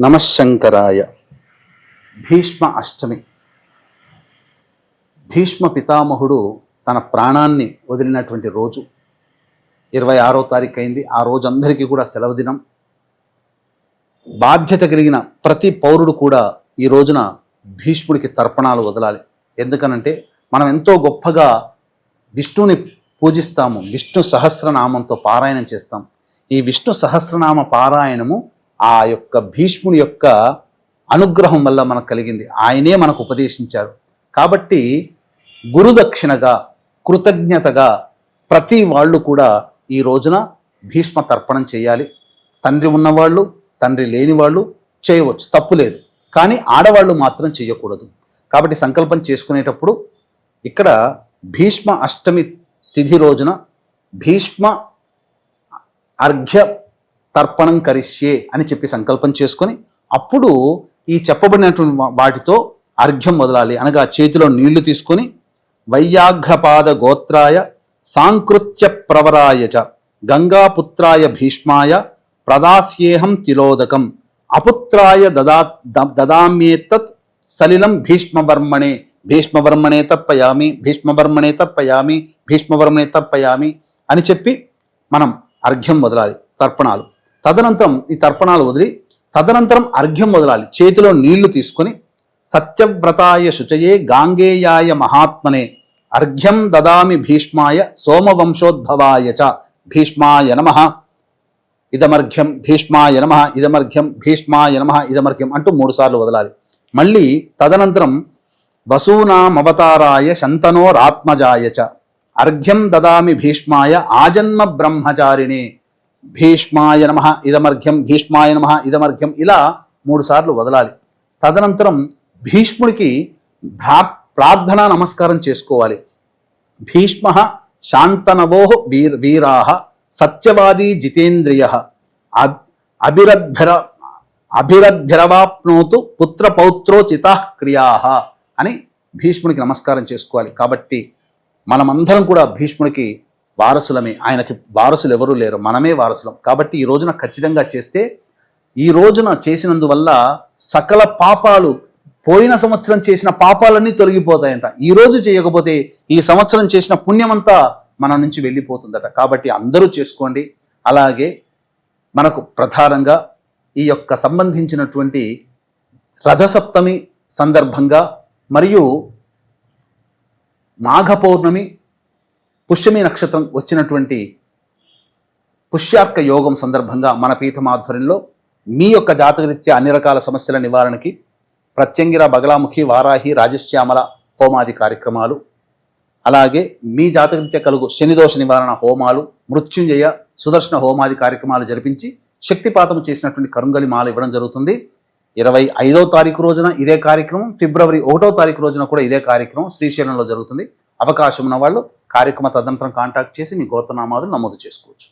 నమశంకరాయ భీష్మ అష్టమి. భీష్మ పితామహుడు తన ప్రాణాన్ని వదిలినటువంటి రోజు. ఇరవై ఆరో తారీఖు అయింది. ఆ రోజు అందరికీ కూడా సెలవు దినం. బాధ్యత కలిగిన ప్రతి పౌరుడు కూడా ఈ రోజున భీష్ముడికి తర్పణాలు వదలాలి. ఎందుకనంటే మనం ఎంతో గొప్పగా విష్ణుని పూజిస్తాము. విష్ణు సహస్రనామంతో పారాయణం చేస్తాం. ఈ విష్ణు సహస్రనామ పారాయణము ఆ యొక్క భీష్ముని యొక్క అనుగ్రహం వల్ల మనకు కలిగింది. ఆయనే మనకు ఉపదేశించాడు. కాబట్టి గురుదక్షిణగా కృతజ్ఞతగా ప్రతి వాళ్ళు కూడా ఈ రోజున భీష్మ తర్పణం చేయాలి. తండ్రి ఉన్నవాళ్ళు తండ్రి లేని వాళ్ళు చేయవచ్చు. తప్పు లేదు. కానీ ఆడవాళ్ళు మాత్రం చేయకూడదు. కాబట్టి సంకల్పం చేసుకునేటప్పుడు ఇక్కడ భీష్మ అష్టమి తిథి రోజున భీష్మ అర్ఘ్య తర్పణం కరిష్యే అని చెప్పి సంకల్పం చేసుకొని అప్పుడు ఈ చెప్పబడినటువంటి వాటితో అర్ఘ్యం వదలాలి అనగా చేతిలో నీళ్ళు తీసుకొని వైయాఘ్రపాద గోత్రాయ సాంకృత్య ప్రవరాయ చ గంగాపుత్రాయ భీష్మాయ ప్రదాస్యేహం తిలోదకం అపుత్రాయ దదా దదామ్యేతత్ సలిలం భీష్మవర్మణే భీష్మవర్మణే తర్పయామి భీష్మవర్మణే తర్పయామి భీష్మవర్మణే తర్పయామి అని చెప్పి మనం అర్ఘ్యం వదలాలి తర్పణాలు. తదనంతరం ఈ తర్పణాలు వదిలి తదనంతరం అర్ఘ్యం వదలాలి. చేతిలో నీళ్ళు తీసుకొని సత్యవ్రతాయ శుచయే గాంగేయాయ మహాత్మనే అర్ఘ్యం దదామి భీష్మాయ సోమవంశోద్భవాయ చ. భీష్మాయ నమ. ఇదమర్ఘ్యం భీష్మాయ నమ ఇదమర్ఘ్యం భీష్మాయ నమ ఇదమర్ఘ్యం అంటూ మూడుసార్లు వదలాలి. మళ్ళీ తదనంతరం వసూనామవతారాయ శంతనోరాత్మజాయ చ. అర్ఘ్యం దదామి భీష్మాయ ఆజన్మ బ్రహ్మచారిణే. భీష్మాయ నమ ఇదమర్ఘ్యం భీష్మాయ నమ ఇదమర్ఘ్యం ఇలా మూడు సార్లు వదలాలి. తదనంతరం భీష్ముడికి ప్రార్థనా నమస్కారం చేసుకోవాలి. భీష్మ శాంతనవో వీర్ వీరాహ సత్యవాదీ జితేంద్రియ అభిరద్భిర అభిరద్భిరవాప్నోతు పుత్రపౌత్రోచిత క్రియా అని భీష్ముడికి నమస్కారం చేసుకోవాలి. కాబట్టి మనమందరం కూడా భీష్ముడికి వారసులమే. ఆయనకి వారసులు ఎవరూ లేరు. మనమే వారసులం. కాబట్టి ఈ రోజున ఖచ్చితంగా చేస్తే ఈ రోజున చేసినందువల్ల సకల పాపాలు పోయిన సంవత్సరం చేసిన పాపాలన్నీ తొలగిపోతాయంట. ఈ రోజు చేయకపోతే ఈ సంవత్సరం చేసిన పుణ్యమంతా మన నుంచి వెళ్ళిపోతుందట. కాబట్టి అందరూ చేసుకోండి. అలాగే మనకు ప్రధానంగా ఈ యొక్క సంబంధించినటువంటి రథసప్తమి సందర్భంగా మరియు మాఘ పౌర్ణమి పుష్యమి నక్షత్రం వచ్చినటువంటి పుష్యార్క యోగం సందర్భంగా మన పీఠం ఆధ్వర్యంలో మీ యొక్క జాతకరీత్యా అన్ని రకాల సమస్యల నివారణకి ప్రత్యంగిర బగలాముఖి వారాహి రాజశ్యామల హోమాది కార్యక్రమాలు అలాగే మీ జాతకరీత్యా కలుగు శనిదోష నివారణ హోమాలు మృత్యుంజయ సుదర్శన హోమాది కార్యక్రమాలు జరిపించి శక్తిపాతం చేసినటువంటి కరుంగలి మాల ఇవ్వడం జరుగుతుంది. ఇరవై ఐదో తారీఖు రోజున ఇదే కార్యక్రమం ఫిబ్రవరి ఒకటో తారీఖు రోజున కూడా ఇదే కార్యక్రమం శ్రీశైలంలో జరుగుతుంది. అవకాశం ఉన్న వాళ్ళు కార్యక్రమ తదనంతరం కాంటాక్ట్ చేసి మీ గోత్రనామాదులు నమోదు చేసుకోవచ్చు.